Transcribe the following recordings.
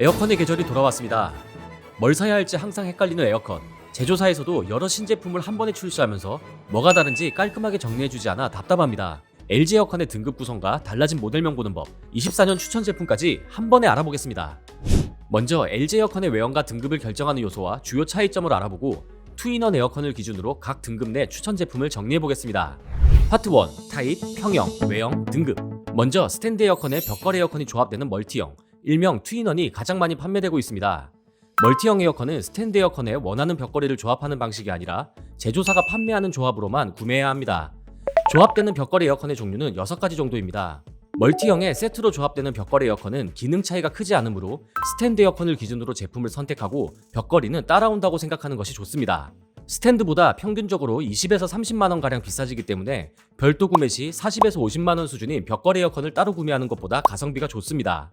에어컨의 계절이 돌아왔습니다. 뭘 사야 할지 항상 헷갈리는 에어컨. 제조사에서도 여러 신제품을 한 번에 출시하면서 뭐가 다른지 깔끔하게 정리해주지 않아 답답합니다. LG 에어컨의 등급 구성과 달라진 모델명 보는 법, 24년 추천 제품까지 한 번에 알아보겠습니다. 먼저 LG 에어컨의 외형과 등급을 결정하는 요소와 주요 차이점을 알아보고 투인원 에어컨을 기준으로 각 등급 내 추천 제품을 정리해 보겠습니다. 파트 1 타입, 평형, 외형, 등급. 먼저 스탠드 에어컨에 벽걸이 에어컨이 조합되는 멀티형, 일명 투인원이 가장 많이 판매되고 있습니다. 멀티형 에어컨은 스탠드 에어컨에 원하는 벽걸이를 조합하는 방식이 아니라 제조사가 판매하는 조합으로만 구매해야 합니다. 조합되는 벽걸이 에어컨의 종류는 6가지 정도입니다. 멀티형에 세트로 조합되는 벽걸이 에어컨은 기능 차이가 크지 않으므로 스탠드 에어컨을 기준으로 제품을 선택하고 벽걸이는 따라온다고 생각하는 것이 좋습니다. 스탠드보다 평균적으로 20에서 30만 원 가량 비싸지기 때문에 별도 구매 시 40에서 50만 원 수준인 벽걸이 에어컨을 따로 구매하는 것보다 가성비가 좋습니다.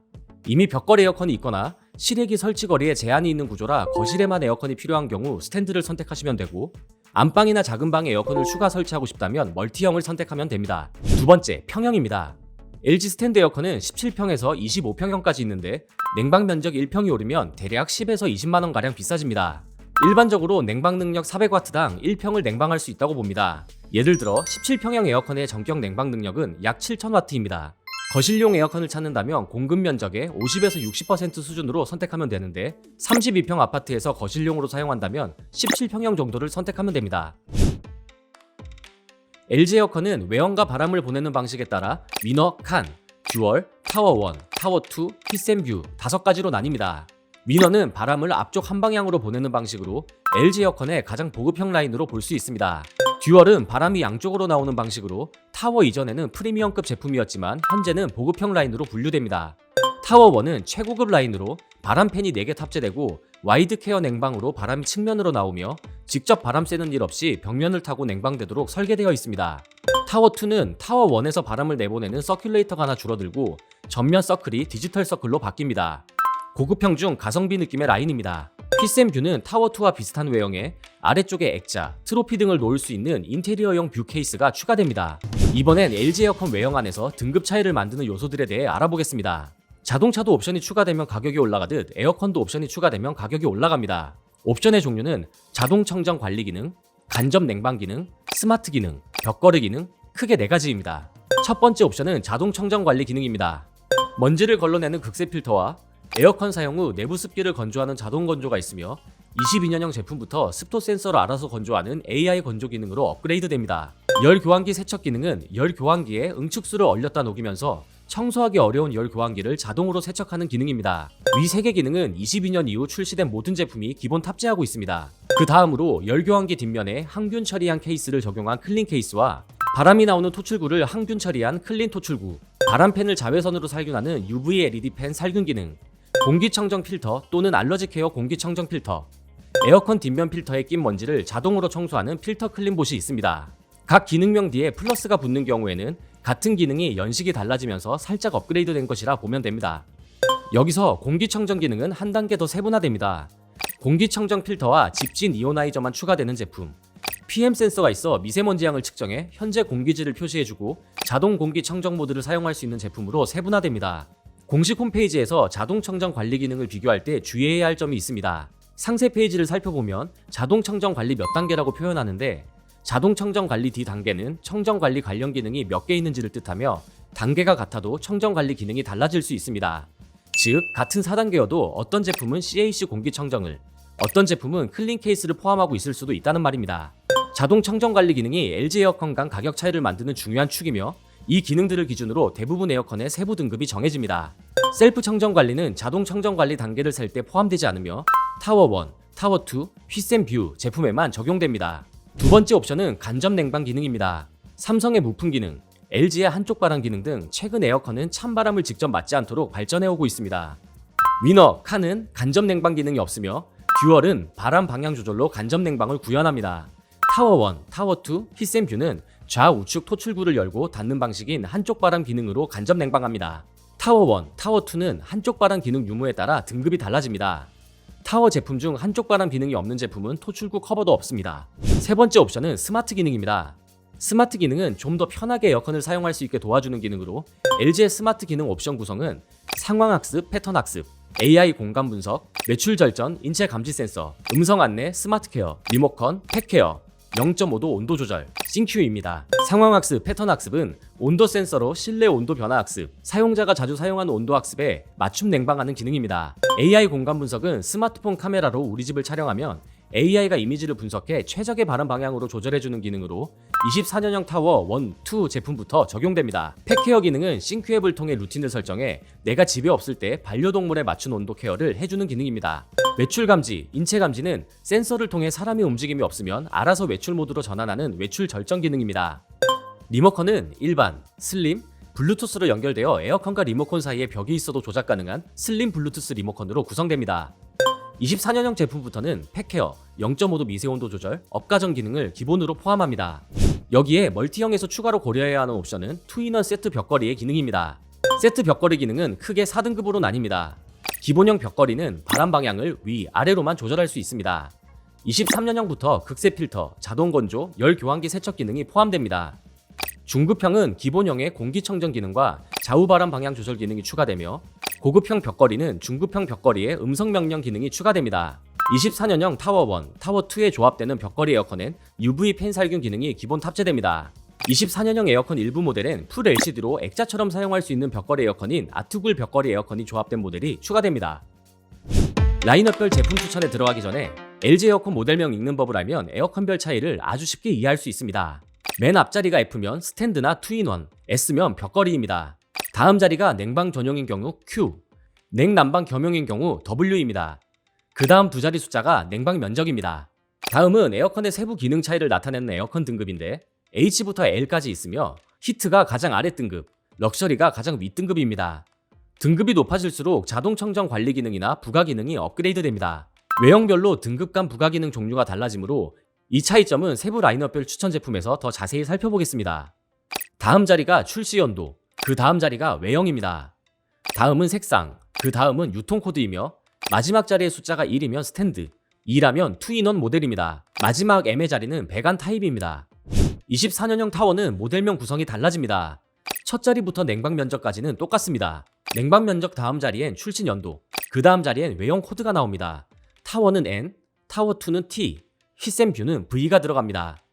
이미 벽걸이 에어컨이 있거나 실외기 설치 거리에 제한이 있는 구조라 거실에만 에어컨이 필요한 경우 스탠드를 선택하시면 되고 안방이나 작은 방에 에어컨을 추가 설치하고 싶다면 멀티형을 선택하면 됩니다. 두 번째, 평형입니다. LG 스탠드 에어컨은 17평에서 25평형까지 있는데 냉방 면적 1평이 오르면 대략 10에서 20만 원 가량 비싸집니다. 일반적으로 냉방 능력 400W당 1평을 냉방할 수 있다고 봅니다. 예를 들어 17평형 에어컨의 전격 냉방 능력은 약 7000W입니다. 거실용 에어컨을 찾는다면 공급 면적의 50에서 60% 수준으로 선택하면 되는데 32평 아파트에서 거실용으로 사용한다면 17평형 정도를 선택하면 됩니다. LG 에어컨은 외형과 바람을 보내는 방식에 따라 위너, 칸, 듀얼, 타워 1, 타워 2, 히센뷰 다섯 가지로 나뉩니다. 위너는 바람을 앞쪽 한 방향으로 보내는 방식으로 LG 에어컨의 가장 보급형 라인으로 볼 수 있습니다. 듀얼은 바람이 양쪽으로 나오는 방식으로 타워 이전에는 프리미엄급 제품이었지만 현재는 보급형 라인으로 분류됩니다. 타워 1은 최고급 라인으로 바람팬이 4개 탑재되고 와이드 케어 냉방으로 바람이 측면으로 나오며 직접 바람 쐬는 일 없이 벽면을 타고 냉방되도록 설계되어 있습니다. 타워 2는 타워 1에서 바람을 내보내는 서큘레이터가 하나 줄어들고 전면 서클이 디지털 서클로 바뀝니다. 고급형 중 가성비 느낌의 라인입니다. 피셈 뷰는 타워 2와 비슷한 외형에 아래쪽에 액자, 트로피 등을 놓을 수 있는 인테리어용 뷰 케이스가 추가됩니다. 이번엔 LG 에어컨 외형 안에서 등급 차이를 만드는 요소들에 대해 알아보겠습니다. 자동차도 옵션이 추가되면 가격이 올라가듯 에어컨도 옵션이 추가되면 가격이 올라갑니다. 옵션의 종류는 자동 청정 관리 기능, 간접 냉방 기능, 스마트 기능, 벽걸이 기능 크게 네 가지입니다. 첫 번째 옵션은 자동 청정 관리 기능입니다. 먼지를 걸러내는 극세 필터와 에어컨 사용 후 내부 습기를 건조하는 자동 건조가 있으며 22년형 제품부터 습도 센서로 알아서 건조하는 AI 건조 기능으로 업그레이드 됩니다. 열 교환기 세척 기능은 열 교환기에 응축수를 얼렸다 녹이면서 청소하기 어려운 열 교환기를 자동으로 세척하는 기능입니다. 위 3개 기능은 22년 이후 출시된 모든 제품이 기본 탑재하고 있습니다. 그 다음으로 열 교환기 뒷면에 항균 처리한 케이스를 적용한 클린 케이스와 바람이 나오는 토출구를 항균 처리한 클린 토출구, 바람팬을 자외선으로 살균하는 UV LED 팬 살균 기능, 공기청정 필터 또는 알러지 케어 공기청정 필터, 에어컨 뒷면 필터에 낀 먼지를 자동으로 청소하는 필터 클린봇이 있습니다. 각 기능명 뒤에 플러스가 붙는 경우에는 같은 기능이 연식이 달라지면서 살짝 업그레이드 된 것이라 보면 됩니다. 여기서 공기청정 기능은 한 단계 더 세분화됩니다. 공기청정 필터와 집진 이오나이저만 추가되는 제품. PM 센서가 있어 미세먼지 양을 측정해 현재 공기질을 표시해주고 자동 공기 청정 모드를 사용할 수 있는 제품으로 세분화됩니다. 공식 홈페이지에서 자동 청정 관리 기능을 비교할 때 주의해야 할 점이 있습니다. 상세 페이지를 살펴보면 자동 청정 관리 몇 단계라고 표현하는데 자동 청정 관리 D 단계는 청정 관리 관련 기능이 몇 개 있는지를 뜻하며 단계가 같아도 청정 관리 기능이 달라질 수 있습니다. 즉 같은 4단계여도 어떤 제품은 CAC 공기 청정을 어떤 제품은 클린 케이스를 포함하고 있을 수도 있다는 말입니다. 자동 청정 관리 기능이 LG 에어컨 간 가격 차이를 만드는 중요한 축이며 이 기능들을 기준으로 대부분 에어컨의 세부 등급이 정해집니다. 셀프 청정 관리는 자동 청정 관리 단계를 셀때 포함되지 않으며 타워 1, 타워 2, 휘센 뷰 제품에만 적용됩니다. 두 번째 옵션은 간접 냉방 기능입니다. 삼성의 무풍 기능, LG의 한쪽 바람 기능 등 최근 에어컨은 찬바람을 직접 맞지 않도록 발전해 오고 있습니다. 위너, 칸은 간접 냉방 기능이 없으며 듀얼은 바람 방향 조절로 간접 냉방을 구현합니다. 타워 1, 타워 2, 히센 뷰는 좌우측 토출구를 열고 닫는 방식인 한쪽 바람 기능으로 간접 냉방합니다. 타워 1, 타워 2는 한쪽 바람 기능 유무에 따라 등급이 달라집니다. 타워 제품 중 한쪽 바람 기능이 없는 제품은 토출구 커버도 없습니다. 세 번째 옵션은 스마트 기능입니다. 스마트 기능은 좀 더 편하게 에어컨을 사용할 수 있게 도와주는 기능으로 LG의 스마트 기능 옵션 구성은 상황 학습, 패턴 학습, AI 공간 분석, 매출 절전, 인체 감지 센서, 음성 안내, 스마트 케어, 리모컨, 팩 케어, 0.5도 온도 조절, 싱큐입니다. 상황 학습, 패턴 학습은 온도 센서로 실내 온도 변화 학습, 사용자가 자주 사용하는 온도 학습에 맞춤 냉방하는 기능입니다. AI 공간 분석은 스마트폰 카메라로 우리 집을 촬영하면 AI가 이미지를 분석해 최적의 발음 방향으로 조절해주는 기능으로 24년형 타워 1, 2 제품부터 적용됩니다. 팩케어 기능은 싱크앱을 통해 루틴을 설정해 내가 집에 없을 때 반려동물에 맞춘 온도 케어를 해주는 기능입니다. 외출 감지, 인체 감지는 센서를 통해 사람의 움직임이 없으면 알아서 외출 모드로 전환하는 외출 절정 기능입니다. 리모컨은 일반, 슬림, 블루투스로 연결되어 에어컨과 리모컨 사이에 벽이 있어도 조작 가능한 슬림 블루투스 리모컨으로 구성됩니다. 24년형 제품부터는 팩케어, 0.5도 미세온도 조절, 업가전 기능을 기본으로 포함합니다. 여기에 멀티형에서 추가로 고려해야 하는 옵션은 투인원 세트 벽걸이의 기능입니다. 세트 벽걸이 기능은 크게 4등급으로 나뉩니다. 기본형 벽걸이는 바람 방향을 위, 아래로만 조절할 수 있습니다. 23년형부터 극세 필터, 자동 건조, 열 교환기 세척 기능이 포함됩니다. 중급형은 기본형의 공기청정 기능과 좌우 바람 방향 조절 기능이 추가되며 고급형 벽걸이는 중급형 벽걸이에 음성 명령 기능이 추가됩니다. 24년형 타워 1, 타워 2에 조합되는 벽걸이 에어컨엔 UV 팬 살균 기능이 기본 탑재됩니다. 24년형 에어컨 일부 모델엔 풀 LCD로 액자처럼 사용할 수 있는 벽걸이 에어컨인 아트굴 벽걸이 에어컨이 조합된 모델이 추가됩니다. 라인업별 제품 추천에 들어가기 전에 LG 에어컨 모델명 읽는 법을 알면 에어컨별 차이를 아주 쉽게 이해할 수 있습니다. 맨 앞자리가 F면 스탠드나 투인원, S면 벽걸이입니다. 다음 자리가 냉방 전용인 경우 Q, 냉난방 겸용인 경우 W입니다. 그 다음 두 자리 숫자가 냉방 면적입니다. 다음은 에어컨의 세부 기능 차이를 나타내는 에어컨 등급인데 H부터 L까지 있으며 히트가 가장 아래 등급, 럭셔리가 가장 윗 등급입니다. 등급이 높아질수록 자동 청정 관리 기능이나 부가 기능이 업그레이드 됩니다. 외형별로 등급 간 부가 기능 종류가 달라지므로 이 차이점은 세부 라인업별 추천 제품에서 더 자세히 살펴보겠습니다. 다음 자리가 출시 연도, 그 다음 자리가 외형입니다. 다음은 색상, 그 다음은 유통 코드이며 마지막 자리의 숫자가 1이면 스탠드, 2라면 투인원 모델입니다. 마지막 M의 자리는 배관 타입입니다. 24년형 타워는 모델명 구성이 달라집니다. 첫 자리부터 냉방 면적까지는 똑같습니다. 냉방 면적 다음 자리엔 출신 연도, 그 다음 자리엔 외형 코드가 나옵니다. 타워는 N, 타워 2는 T, 휘셈 뷰는 V가 들어갑니다.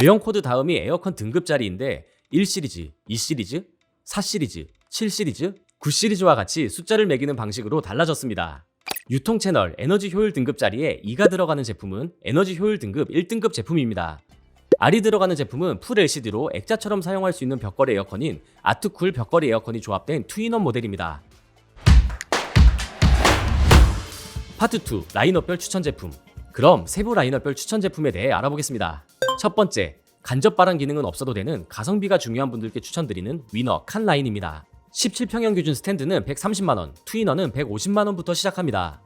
외형 코드 다음이 에어컨 등급 자리인데 1시리즈, 2시리즈, 4시리즈, 7시리즈, 9시리즈와 같이 숫자를 매기는 방식으로 달라졌습니다. 유통 채널 에너지 효율 등급 자리에 2가 들어가는 제품은 에너지 효율 등급 1등급 제품입니다. R이 들어가는 제품은 풀 LCD로 액자처럼 사용할 수 있는 벽걸이 에어컨인 아트쿨 벽걸이 에어컨이 조합된 투인원 모델입니다. 파트 2 라인업별 추천 제품. 그럼 세부 라인업별 추천 제품에 대해 알아보겠습니다. 첫 번째, 간접 발환 기능은 없어도 되는 가성비가 중요한 분들께 추천드리는 위너 칸 라인입니다. 17평형 기준 스탠드는 130만원, 투이너는 150만원부터 시작합니다.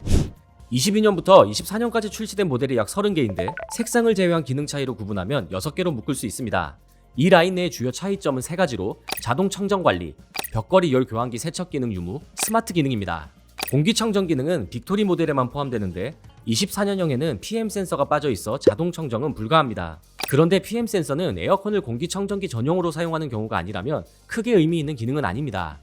22년부터 24년까지 출시된 모델이 약 30개인데 색상을 제외한 기능 차이로 구분하면 6개로 묶을 수 있습니다. 이 라인 내의 주요 차이점은 3가지로 자동 청정 관리, 벽걸이 열 교환기 세척 기능 유무, 스마트 기능입니다. 공기청정 기능은 빅토리 모델에만 포함되는데 24년형에는 PM 센서가 빠져 있어 자동 청정은 불가합니다. 그런데 PM 센서는 에어컨을 공기청정기 전용으로 사용하는 경우가 아니라면 크게 의미 있는 기능은 아닙니다.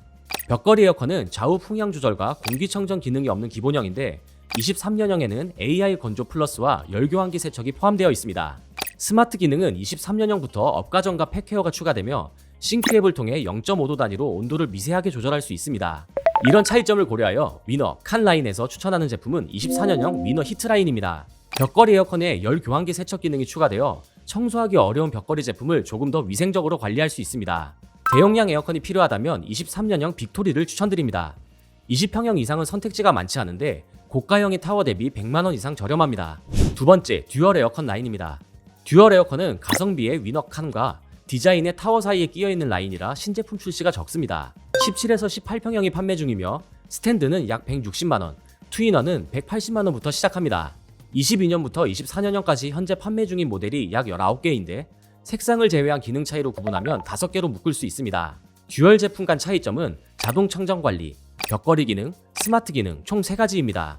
벽걸이 에어컨은 좌우 풍향 조절과 공기청정 기능이 없는 기본형인데 23년형에는 AI 건조 플러스와 열교환기 세척이 포함되어 있습니다. 스마트 기능은 23년형부터 업가전과 팩케어가 추가되며 싱크앱을 통해 0.5도 단위로 온도를 미세하게 조절할 수 있습니다. 이런 차이점을 고려하여 위너 칸 라인에서 추천하는 제품은 24년형 위너 히트 라인입니다. 벽걸이 에어컨에 열 교환기 세척 기능이 추가되어 청소하기 어려운 벽걸이 제품을 조금 더 위생적으로 관리할 수 있습니다. 대용량 에어컨이 필요하다면 23년형 빅토리를 추천드립니다. 20평형 이상은 선택지가 많지 않은데 고가형의 타워 대비 100만원 이상 저렴합니다. 두 번째, 듀얼 에어컨 라인입니다. 듀얼 에어컨은 가성비의 위너 칸과 디자인의 타워 사이에 끼어있는 라인이라 신제품 출시가 적습니다. 17에서 18평형이 판매 중이며 스탠드는 약 160만원, 트위너는 180만원부터 시작합니다. 22년부터 24년형까지 현재 판매 중인 모델이 약 19개인데 색상을 제외한 기능 차이로 구분하면 5개로 묶을 수 있습니다. 듀얼 제품 간 차이점은 자동 청정 관리, 벽걸이 기능, 스마트 기능 총 3가지입니다.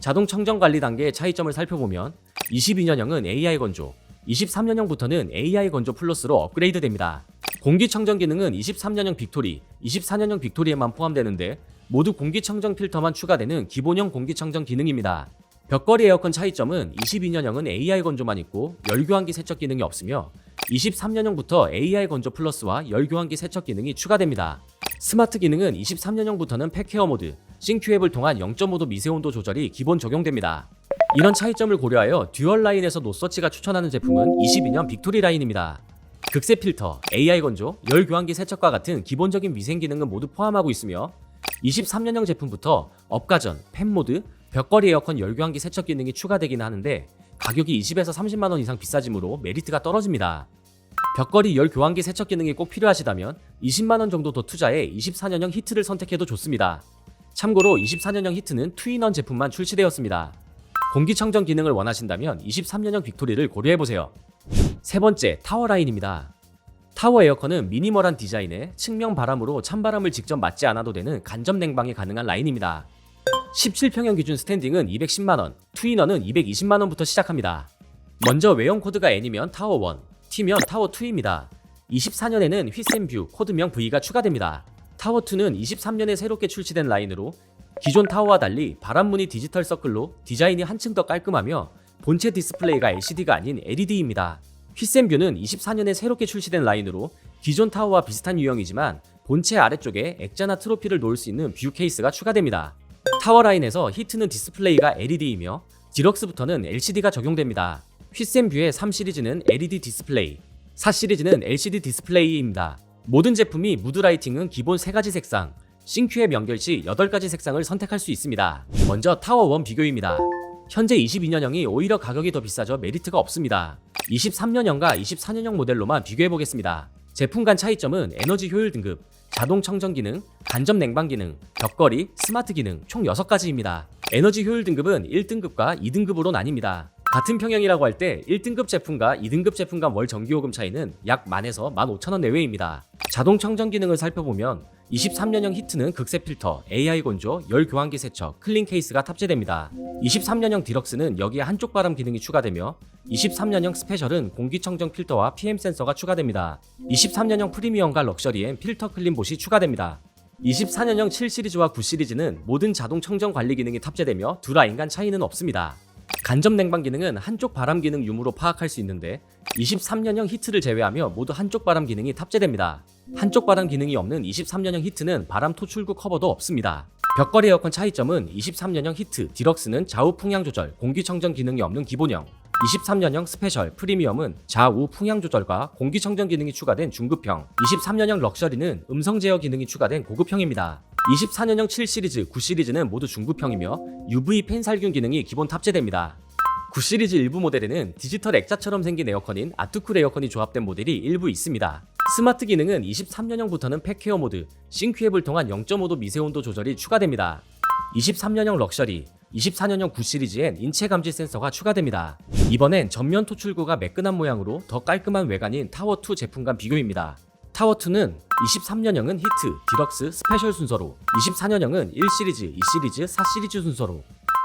자동 청정 관리 단계의 차이점을 살펴보면 22년형은 AI 건조, 23년형부터는 AI 건조 플러스로 업그레이드 됩니다. 공기청정 기능은 23년형 빅토리, 24년형 빅토리에만 포함되는데 모두 공기청정 필터만 추가되는 기본형 공기청정 기능입니다. 벽걸이 에어컨 차이점은 22년형은 AI 건조만 있고 열교환기 세척 기능이 없으며 23년형부터 AI 건조 플러스와 열교환기 세척 기능이 추가됩니다. 스마트 기능은 23년형부터는 팩케어 모드, 싱큐앱을 통한 0.5도 미세온도 조절이 기본 적용됩니다. 이런 차이점을 고려하여 듀얼 라인에서 노서치가 추천하는 제품은 22년 빅토리 라인입니다. 극세 필터, AI 건조, 열 교환기 세척과 같은 기본적인 위생 기능은 모두 포함하고 있으며 23년형 제품부터 업가전, 팬모드, 벽걸이 에어컨 열 교환기 세척 기능이 추가되기는 하는데 가격이 20에서 30만 원 이상 비싸지므로 메리트가 떨어집니다. 벽걸이 열 교환기 세척 기능이 꼭 필요하시다면 20만 원 정도 더 투자해 24년형 히트를 선택해도 좋습니다. 참고로 24년형 히트는 투인원 제품만 출시되었습니다. 공기청정 기능을 원하신다면 23년형 빅토리를 고려해보세요. 세 번째, 타워 라인입니다. 타워 에어컨은 미니멀한 디자인에 측면 바람으로 찬바람을 직접 맞지 않아도 되는 간접 냉방이 가능한 라인입니다. 17평형 기준 스탠딩은 210만원, 투인원은 220만원부터 시작합니다. 먼저 외형 코드가 N이면 타워 1, T면 타워 2입니다. 24년에는 휘센뷰 코드명 V가 추가됩니다. 타워 2는 23년에 새롭게 출시된 라인으로 기존 타워와 달리 바람무늬 디지털 서클로 디자인이 한층 더 깔끔하며 본체 디스플레이가 LCD가 아닌 LED입니다. 휘센뷰는 24년에 새롭게 출시된 라인으로 기존 타워와 비슷한 유형이지만 본체 아래쪽에 액자나 트로피를 놓을 수 있는 뷰 케이스가 추가됩니다. 타워 라인에서 히트는 디스플레이가 LED이며 디럭스부터는 LCD가 적용됩니다. 휘센뷰의 3 시리즈는 LED 디스플레이, 4 시리즈는 LCD 디스플레이입니다. 모든 제품이 무드 라이팅은 기본 3가지 색상, 싱큐앱 연결 시 8가지 색상을 선택할 수 있습니다. 먼저 타워 1 비교입니다. 현재 22년형이 오히려 가격이 더 비싸져 메리트가 없습니다. 23년형과 24년형 모델로만 비교해 보겠습니다. 제품 간 차이점은 에너지 효율 등급, 자동 청정 기능, 간접 냉방 기능, 벽걸이, 스마트 기능 총 6가지입니다. 에너지 효율 등급은 1등급과 2등급으로 나뉩니다. 같은 평형이라고 할 때 1등급 제품과 2등급 제품 간 월 전기요금 차이는 약 만에서 15,000원 내외입니다. 자동 청정 기능을 살펴보면 23년형 히트는 극세 필터, AI 건조, 열 교환기 세척, 클린 케이스가 탑재됩니다. 23년형 디럭스는 여기에 한쪽 바람 기능이 추가되며 23년형 스페셜은 공기청정 필터와 PM 센서가 추가됩니다. 23년형 프리미엄과 럭셔리엔 필터 클린봇이 추가됩니다. 24년형 7 시리즈와 9 시리즈는 모든 자동 청정 관리 기능이 탑재되며 두 라인 간 차이는 없습니다. 간접 냉방 기능은 한쪽 바람 기능 유무로 파악할 수 있는데 23년형 히트를 제외하며 모두 한쪽 바람 기능이 탑재됩니다. 한쪽 바람 기능이 없는 23년형 히트는 바람 토출구 커버도 없습니다. 벽걸이 에어컨 차이점은 23년형 히트, 디럭스는 좌우 풍향 조절, 공기청정 기능이 없는 기본형, 23년형 스페셜, 프리미엄은 좌우 풍향 조절과 공기청정 기능이 추가된 중급형, 23년형 럭셔리는 음성 제어 기능이 추가된 고급형입니다. 24년형 7 시리즈, 9 시리즈는 모두 중급형이며 UV 팬 살균 기능이 기본 탑재됩니다. 9 시리즈 일부 모델에는 디지털 액자처럼 생긴 에어컨인 아트쿨 에어컨이 조합된 모델이 일부 있습니다. 스마트 기능은 23년형부터는 팩케어 모드, 싱크앱을 통한 0.5도 미세온도 조절이 추가됩니다. 23년형 럭셔리, 24년형 9 시리즈엔 인체 감지 센서가 추가됩니다. 이번엔 전면 토출구가 매끈한 모양으로 더 깔끔한 외관인 타워2 제품 간 비교입니다. 타워2는 23년형은 히트, 디럭스, 스페셜 순서로 24년형은 1 시리즈, 2 시리즈, 4 시리즈 순서로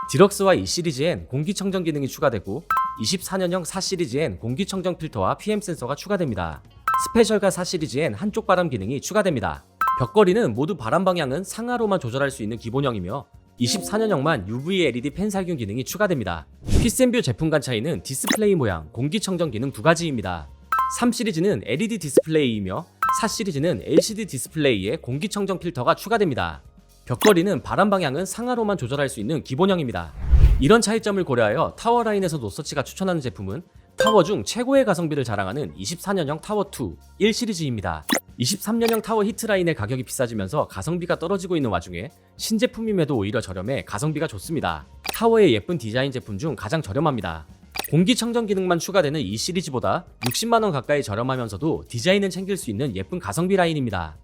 디럭스와 2 시리즈엔 공기청정 기능이 추가되고 24년형 4 시리즈엔 공기청정 필터와 PM 센서가 추가됩니다. 스페셜과 4 시리즈엔 한쪽 바람 기능이 추가됩니다. 벽걸이는 모두 바람 방향은 상하로만 조절할 수 있는 기본형이며 24년형만 UV LED 팬 살균 기능이 추가됩니다. 피센뷰 제품 간 차이는 디스플레이 모양, 공기청정 기능 두 가지입니다. 3 시리즈는 LED 디스플레이이며 4 시리즈는 LCD 디스플레이에 공기청정 필터가 추가됩니다. 벽걸이는 바람 방향은 상하로만 조절할 수 있는 기본형입니다. 이런 차이점을 고려하여 타워 라인에서 노서치가 추천하는 제품은 타워 중 최고의 가성비를 자랑하는 24년형 타워2 1 시리즈입니다. 23년형 타워 히트라인의 가격이 비싸지면서 가성비가 떨어지고 있는 와중에 신제품임에도 오히려 저렴해 가성비가 좋습니다. 타워의 예쁜 디자인 제품 중 가장 저렴합니다. 공기청정 기능만 추가되는 이 시리즈보다 60만원 가까이 저렴하면서도 디자인은 챙길 수 있는 예쁜 가성비 라인입니다.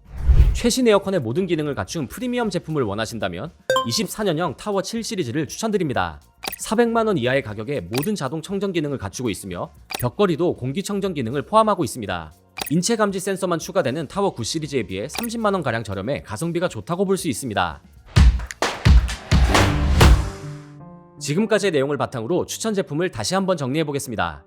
최신 에어컨의 모든 기능을 갖춘 프리미엄 제품을 원하신다면 24년형 타워 7 시리즈를 추천드립니다. 400만원 이하의 가격에 모든 자동 청정 기능을 갖추고 있으며 벽걸이도 공기청정 기능을 포함하고 있습니다. 인체 감지 센서만 추가되는 타워 9 시리즈에 비해 30만원 가량 저렴해 가성비가 좋다고 볼 수 있습니다. 지금까지의 내용을 바탕으로 추천 제품을 다시 한번 정리해 보겠습니다.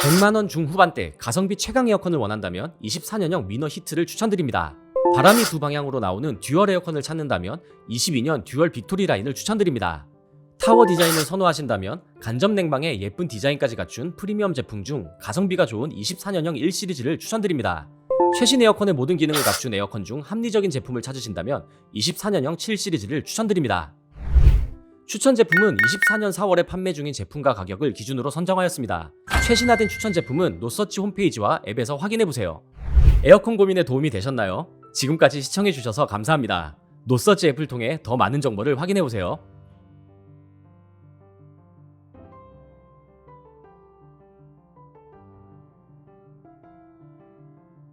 100만원 중후반대 가성비 최강 에어컨을 원한다면 24년형 미너 히트를 추천드립니다. 바람이 두 방향으로 나오는 듀얼 에어컨을 찾는다면 22년 듀얼 빅토리 라인을 추천드립니다. 타워 디자인을 선호하신다면 간접 냉방에 예쁜 디자인까지 갖춘 프리미엄 제품 중 가성비가 좋은 24년형 1 시리즈를 추천드립니다. 최신 에어컨의 모든 기능을 갖춘 에어컨 중 합리적인 제품을 찾으신다면 24년형 7 시리즈를 추천드립니다. 추천 제품은 24년 4월에 판매 중인 제품과 가격을 기준으로 선정하였습니다. 최신화된 추천 제품은 노서치 홈페이지와 앱에서 확인해보세요. 에어컨 고민에 도움이 되셨나요? 지금까지 시청해주셔서 감사합니다. 노서치 앱을 통해 더 많은 정보를 확인해보세요.